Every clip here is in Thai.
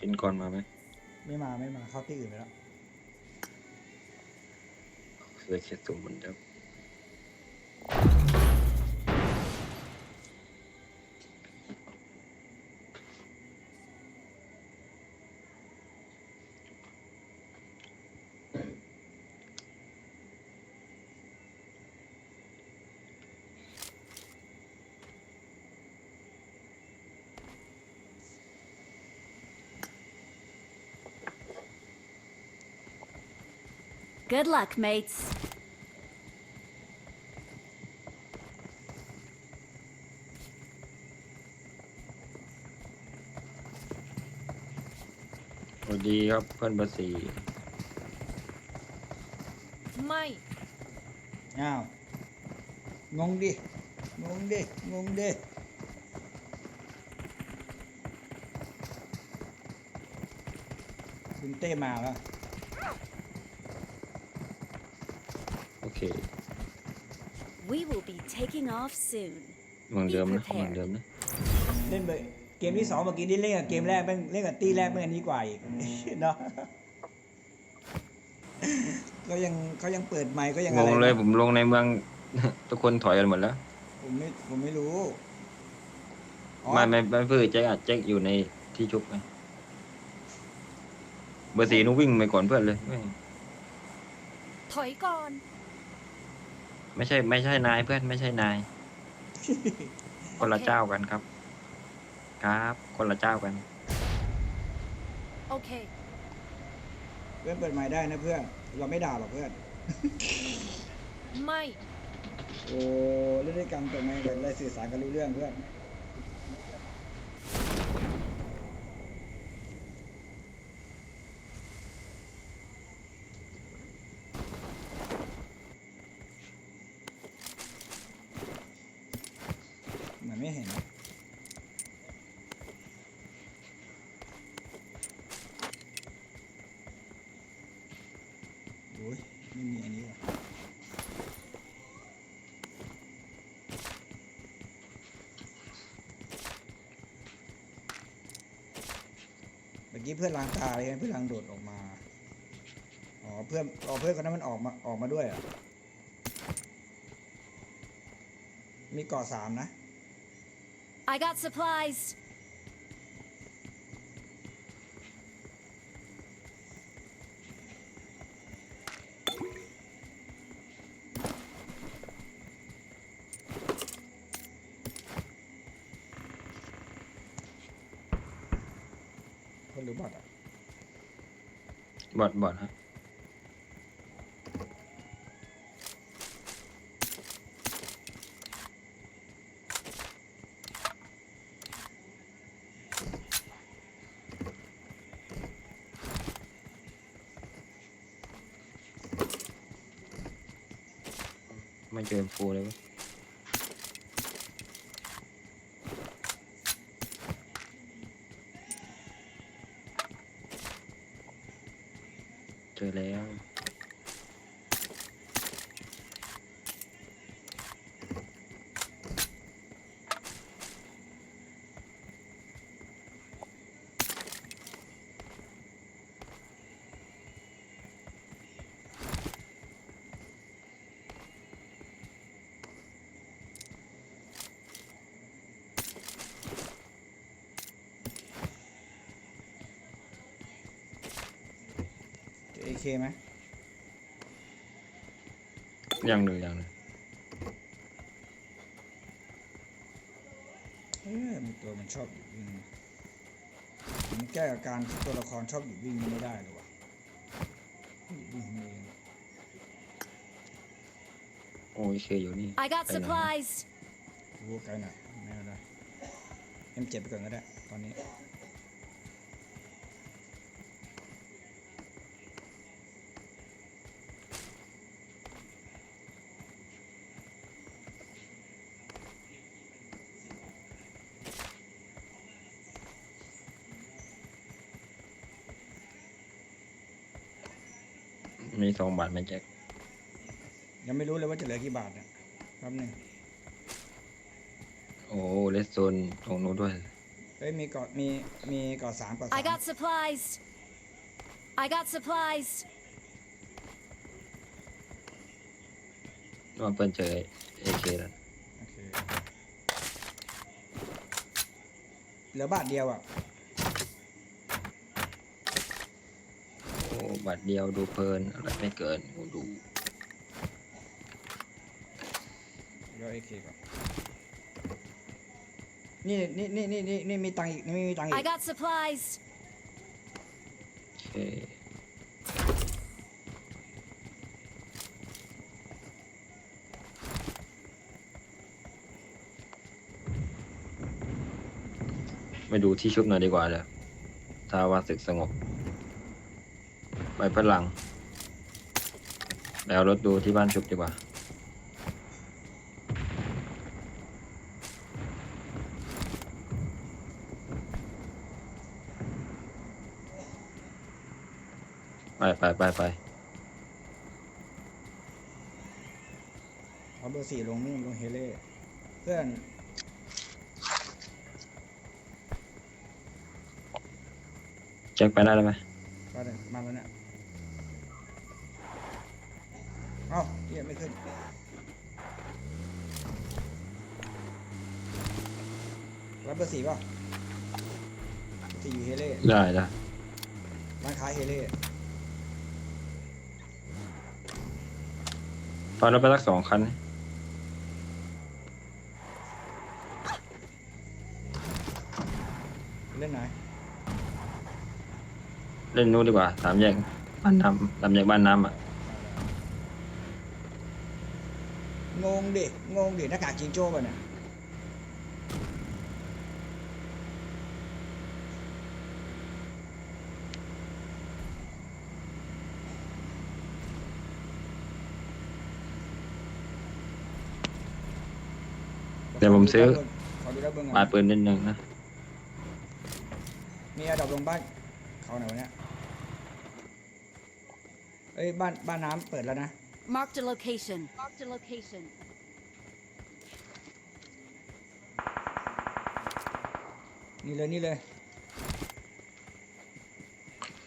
เป็นก่อนมาไหมไม่มาไม่มาเข้าที่อื่นไปแล้ว เสือเขียดสุ่มเหมือนเดิม Good luck, mates. สวัสดีครับเพื่อนเบอร์สี่ไม่ อ้าว งงดิ งงดิ งงดิ คุณเต้มาแล้ว โอ เค We will be taking off soon. เหมือนเดิมนะเหมือนเดิมนะเล่นไปเกมที่สองเมื่อกี้นี่เล่นกับเกมแรกแม่งเล่นกับตีแรกแม่งอันนี้กว่าอีก เนาะเขายังเขายังเปิดไมค์ก็ยังงอะไรงเลยนะผมลงในเมือง ทุกคนถอยกันหมดแล้วผมไม่ผมไม่รู้อ๋อไม่ไม่ไม่เพื่อแจ็คอะแจ็คอยู่ในที่ชุบไงเบอร์สี่นุวิ่งไปก่อนเพื่อนเลยไม่ถอยก่อน ไม่ใช่ ไม่ใช่นายเพื่อนไม่ใช่นาย คนละโอเคเจ้ากันครับ ครับ คนละเจ้ากันโอเคเพื่อนเปิดไมค์ได้นะเพื่อน เราไม่ด่าหรอกเพื่อน ไม่ โอ้เล่นด้วยกันเปิดไมค์กันได้สื่อสารกันรู้เรื่องเพื่อน เหมือนไม่เห็นนะโอ้ยไม่มีอันนี้ว่ะเมื่อกี้เพื่อนล้างตาเลยไงเพื่อนล้างโดดออกมา อ๋อเพื่อนอ๋อเพื่อนคนนั้นมันออกมาออกมาด้วยอะ มีเกาะสามนะ I got supplies. รือบอทอะบอดบอดฮะไม่เจอฟูเลยเว้ย เจอแล้ว เจอเอเคไหมยังเลยยังเลยเออมีตัวมันชอบหยุดวิ่งมันแก้อาการที่ตัวละครชอบหยุดวิ่งไม่ได้เลยวะหยุดวิ่งเองโอ้ยเคอยู่นี่ I got Ay, no. supplies. รู้ไกลหน่อยไม่เอาได้เอ็มเจ็บไปก่อนก็ได้ ตอนนี้ มีสองบาทไหมแจ็คยังไม่รู้เลยว่าจะเหลือกี่บาทเนี่ยแป๊บหนึงโอ้เลสโซนตรงนู้นด้วยเฮ้ยมีเกาะมีมีเกาะสามเกาะสาม I got supplies. I got supplies. ว่าเปิ้ลเจอเอเคแล้วโอเคเหลือบาทเดียวอะ โอ้ บัตรเดียวดูเพลินอะไรไม่เกินโอ้ดูเดี๋ยวเอเคก่อนนี่นี่นี่นี่นี่นี่มีตังค์อีกนี่มีตังค์อี I ก got supplies. โอเคไปดูที่ชุบหน่อยดีกว่าเดี๋ยวถ้าว่าศึกสงบ ไปพลังแล้วรถดูที่บ้านชุบดีกว่าไปไปไปไปเอาเบอร์สี่ลงนู่นลงเฮเล่เพื่อนแจ็คไปได้แล้วไหม ก็ได้มาแล้วเนี่ย เอ้าเหี้ยไม่ขึ้นรับเบอร์สี่ป่ะสี่อยู่เฮเล่ได้ได้ร้านค้าเฮเล่พอเราไปสักสองคัน เล่นไหนเล่นนู้นดีกว่าสามแยกบ้านน้ำสามแยกบ้านน้ำอะ งงดิ งงดิหน้ากากจิงโจ้ป่ะเนี่ยขอดูแล้วเบิ้งก่อนปาดปืนนิดนึงนะ มีอะดอกลงบ้านเขาไหนวะเนี่ยเอ้ยบ้านบ้านน้ำเปิดแล้วนะ Marked a location. Marked a location. นี่เลยนี่เลย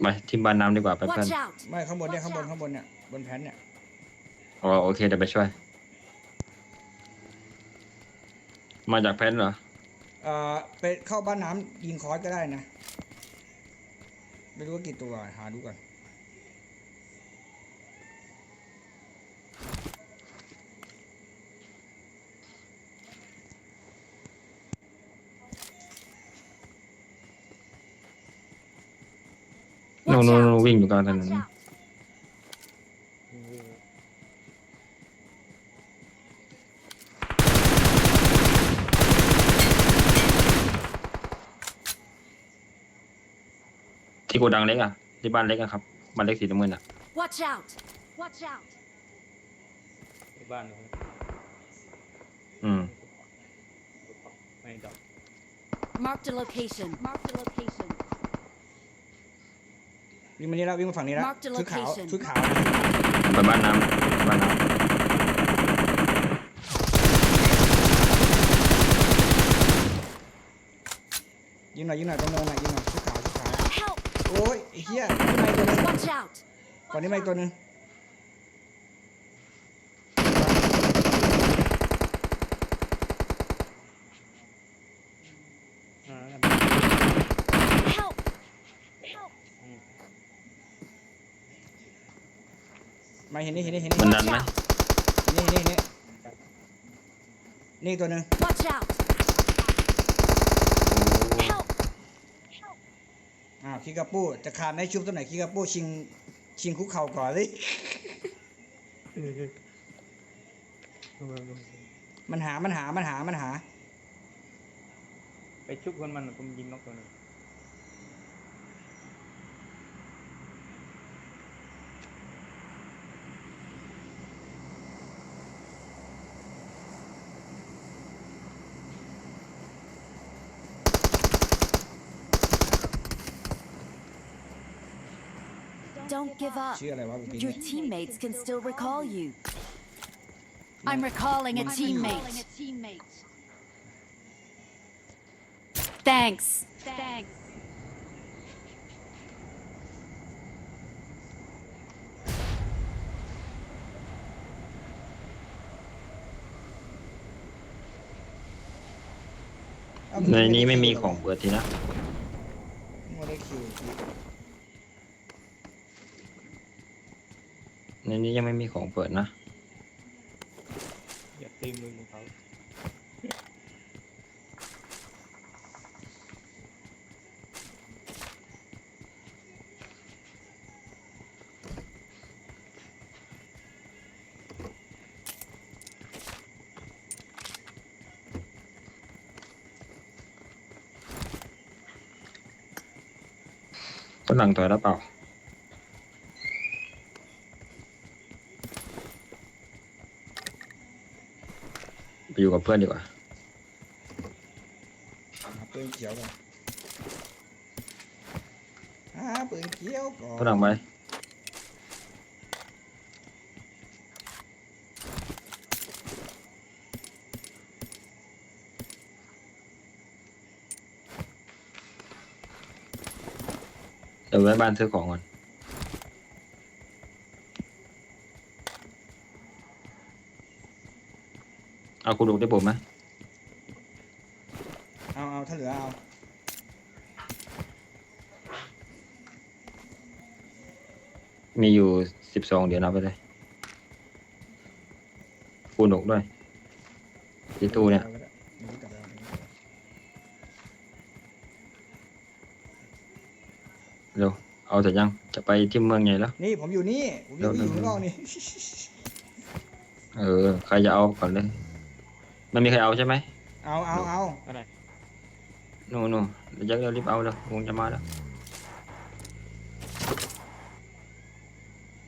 ไปที่บ้านน้ำดีกว่าไปเพื่อน Watch out. ไม่ข้างบนเนี่ยข้างบนข้างบนเนี่ยบนแผ่นเนี่ยอ๋อโอเคเดี๋ยวไปช่วย มาจากเพนเหรอ เอ่อไปเข้าบ้านน้ำยิงคอร์สก็ได้นะ ไม่รู้ว่ากี่ตัวหาดูก่อน นู่น Watch นู่น out. นู่นวิ่งอยู่กลางถน Watch น out. ที่โกดังเล็กอะ ที่บ้านเล็กอะครับบ้านเล็กสีน้ำเงินอะ Watch out. Watch out. ในบ้านนะครับอืมไม่ดอก Marked a location. Marked a location. วิ่งมานี่แล้ววิ่งมาฝั่งนี้แล้ว Mark the ชุดขาว location ชุดขาว ไปบ้านน้ำบ้านน้ยิงหน่อยยิงหน่อยตรงเนินหน่อยยิงหน่อยชุดขาวชุดขาว Help. โอ้ยไอ้เหี้ยนี่ไม่ตัวหนึง Watch out. ก่อนนี้ไม่ตัวหนึง อ่า Help. Help. มาเห็นนี่เห็นนี่เห็นำมันนี่ดันไหมเห็นนี่เห็นนี่นี่ตัวหนึง Watch out. Help. อ้าวคิกาปูจะขาดในชุบตัวไหนคิกาปูชิงชิงคุกเข่าก่อนเลยมันหามันหามันหามันหา ไปชุบคนมันผมยิงนกตัวหนึง Don't give up. ชื่ออะไรวะเมื่อกี้ Your เนี่ย teammates can still recall you. I'm recalling a teammate. Thanks. Thanks. เอ้า ในนี้ไม่มีของเปิดทีนะ ไม่ได้คิว นนี้ยังไม่มีของเปิดนะ อย่าตีมือของเขาฝรั่งถอยแล้วเปล่า อยู่กับเพื่อนดีกว่าหาปืนเขียวก่อนหาปืนเขียวก่อนฝรั่งไปเดี๋ยวแวะบ้านซื้อของก่อน เอาคุณดูได้ผมไหมเอาเอาถ้าเหลือเอามีอยู่สิบสองเดี๋ยวนับไปเลยคูณหกด้วยที่ตู้เนี่ยอาก็ได้ไม่รู้กลับไปเอาไม่รู้กลับไปเร็ว เอาเสร็จยัง จะไปที่เมืองใหญ่แล้ว นี่ผมอยู่นี่ ผมอยู่เดี๋ยวอยู่ข้างนอกนี่ เออ ใครจะเอาก่อนเลย ไม่มีใครเอาใช่ไหมเอาเอาเอาอะไรนู่นนู่นเดี๋ยวจะเร็วรีบเอาเลยววงจะมาแล้ว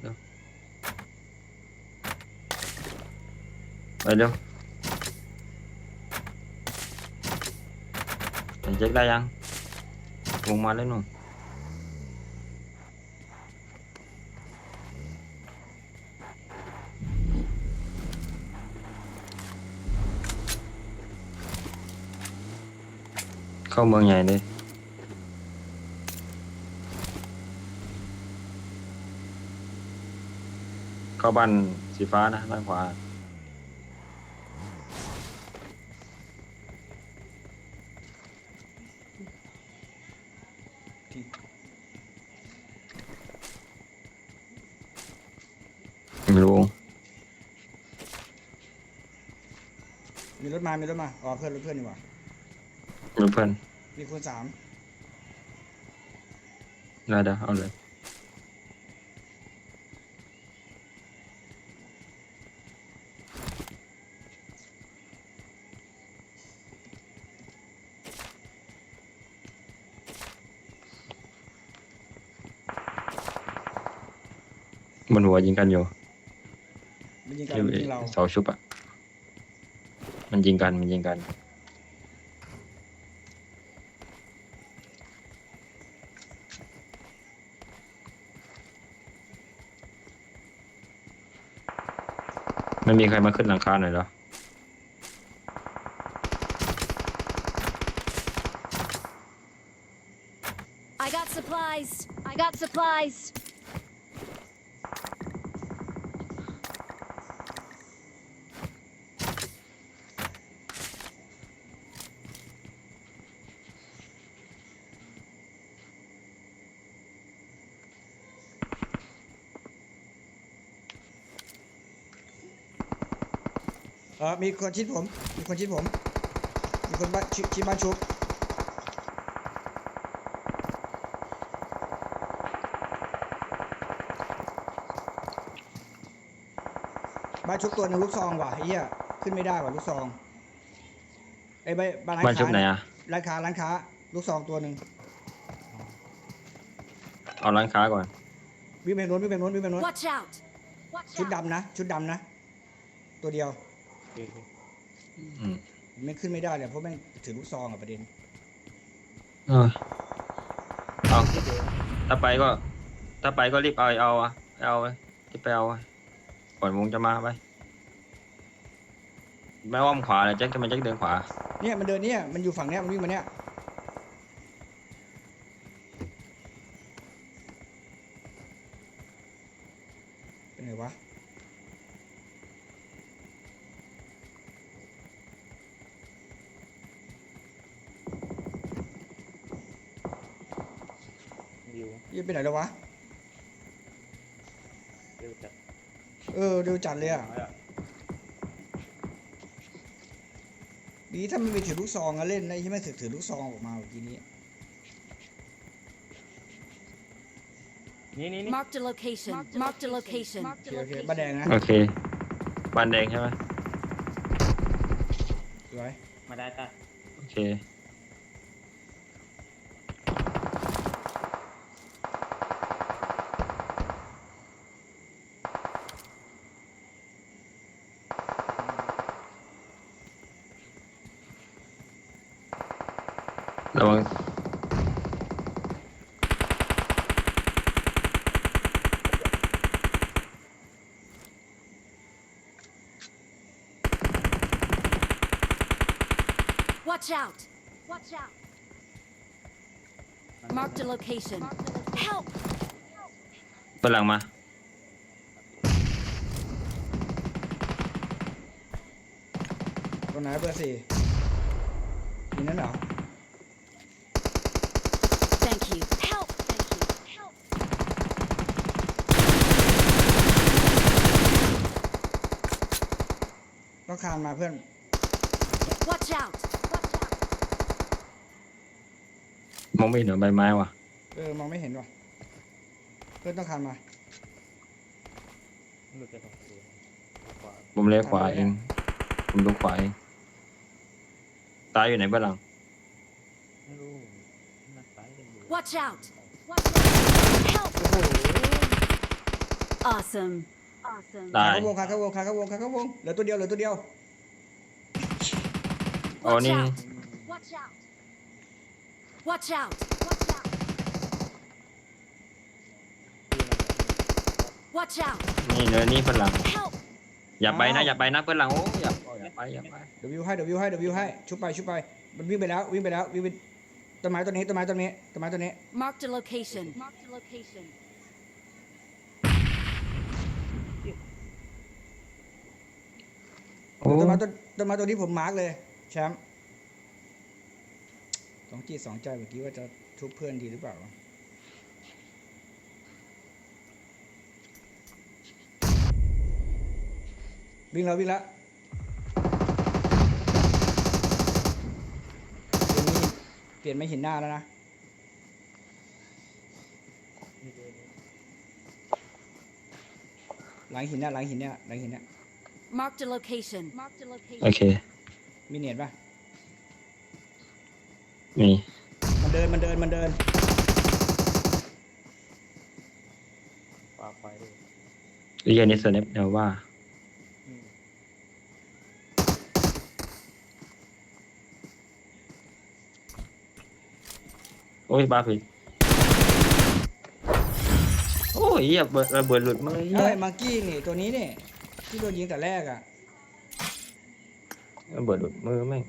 เร็วไปเร็วเดี๋ยวเช็คได้ยังวงมาแล้วนู่น เข้าเมืองใหญ่เลยเข้าบ้านสีฟ้านะด้านขวาไม่รู้มีรถมา มีรถมา อ๋อ เพื่อนรถเพื่อนดีกว่า ม่รู้เพื่อนมีคนสามได้เดี๋ยวเอาเลยบนหัวยิงกันอยู่มันยิงกันที่มันยิงเรา เสาชุบอะ มันยิงกัน มันยิงกัน ไม่มีใครมาขึ้นหลังคาหน่อยเหรอ I got supplies. I got supplies. ออมีคนชิดผม มีคนชิดผม มีคนบ้านชิชิดบ้านชุบบ้านชุบตัวหนึ่งลูกซองว่ะไอ้เหี้ยขึ้นไม่ได้ว่ะลูกซองไอ้ใบบ้านร้านบ้านชุบค้าไหนอะร้านค้าร้านค้า ลูกซองตัวหนึ่งเอาร้านค้าก่อน วิ่งไปโน้นวิ่งไปโน้นวิ่งไปโน้น Watch out. Watch ชุด out. ดำนะ ชุดดำนะ ตัวเดียวโอ เคโอเคอืมไม่ขึ้นไม่ได้เลยเพราะแม่งถือลูกซองอะประเด็นเออเอาถ้าไปก็ ถ้าไปก็รีบเอาเอาอะเอาไปรีบไปเอาอะก่อนวงจะมาไปไม่อ้อมขวาเลยแจ็คทำไมแจ็คเดินขวาเนี่ยมันเดินเนี่ยมันอยู่ฝั่งเนี้ยมันวิ่งมาเนี่ย พี่ไปไหนแล้ววะ เร็วจัดเออเร็วจัดเลยอะหายอะดีถ้าไม่ไปถือลูกซองอะเล่นนะที่ไม่ถือถือลูกซองออกมาเมื่อกี้นี้ นี่นี่นี่ Marked a location. Marked a location. โอเคโอเคบ้านแดงนะโอเคบานแดงใช่ไหมสวยมาได้ตาโอเค ระวัง Watch out. Watch out. Marked a location. Help. เปิดหลังมา ตัวไหนเบอร์สี่นี่นั่นเหรอ ต้องคานมาเพื่อน Watch out. Watch out. มองไม่เห็นเหรอใบไม้ว่ะเออมองไม่เห็นว่ะ เพื่อนต้องคานมา หลุดไปสองตัวขวาผมเลี้ยวขวาทำอะไรเอเนี่งยผมดูขวาเองตายอยู่ไหนเบื้องหลังไม่รู้หน้าซ้ายยังอยู่ Watch out. Watch out. Help. โอ้โห Awesome. Awesome. ตาย เข้าวงคาเข้าวงคาเข้าวงคาเข้าวงเหลือตัวเดียวเหลือตัวเดียวอ๋อ Watch นี่ out. Watch out. Watch out. Watch out. Watch out. นี่เนินนี่เบื้องหลัง Help. อย่าไปนะอ้าวอย่าไปนะเบื้องหลังโอ้อย่าอย่าไปอย่าไปเดี๋ยววิวให้เดี๋ยววิวให้เดี๋ยววิวให้ชุบไปชุบไปมันวิ่งไปแล้ววิ่งไปแล้ววิ่งไปต้นไม้ต้นนี้ต้นไม้ต้นนี้ต้นไม้ต้นนี้ Marked a location. Marked a location. โอ้ ต้นไม้ต้นต้นไม้ตัวนี้ผมมาร์กเลยแชมป์สองจิตสองใจเมื่อกี้ว่าจะชุบเพื่อนดีหรือเปล่าวิ่งแล้ววิ่งแล้วเปลี่ยนไม่เห็นหน้าแล้วนะลยหลังหินเนี่ยหลังหินเนี่ยหลังหินเนี่ย Marked a location. Marked a โอ location. เค มีเน็ตปะนี่มันเดินมันเดินมันเดินปาไฟด้วยเรียนนิสเนปเดี๋ยวว่า อืมโอ้ยบ้าผิดโอ้ยเหี้ยเบิดระเบิดหลุดมือเหี้เฮ้ยยมังกี้นี่ตัวนี้นี่ ที่โดนยิงแต่แรกอะระเบิดหลุดมือแม่ง